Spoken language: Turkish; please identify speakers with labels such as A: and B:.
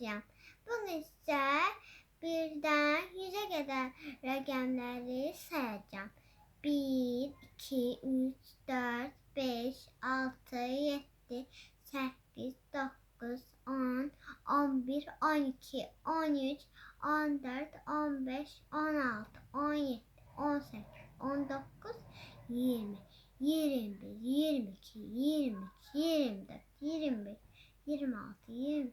A: çalışacağım. Bugün ise birden yüze kadar rakamları sayacağım. 1, 2, 3, 4, 5, 6, 7, 8, 9, 10, 11, 12, 13, 14, 15, 16, 17, 18, 19, 20, 21, 22, 23, 24, 25, 26, 27,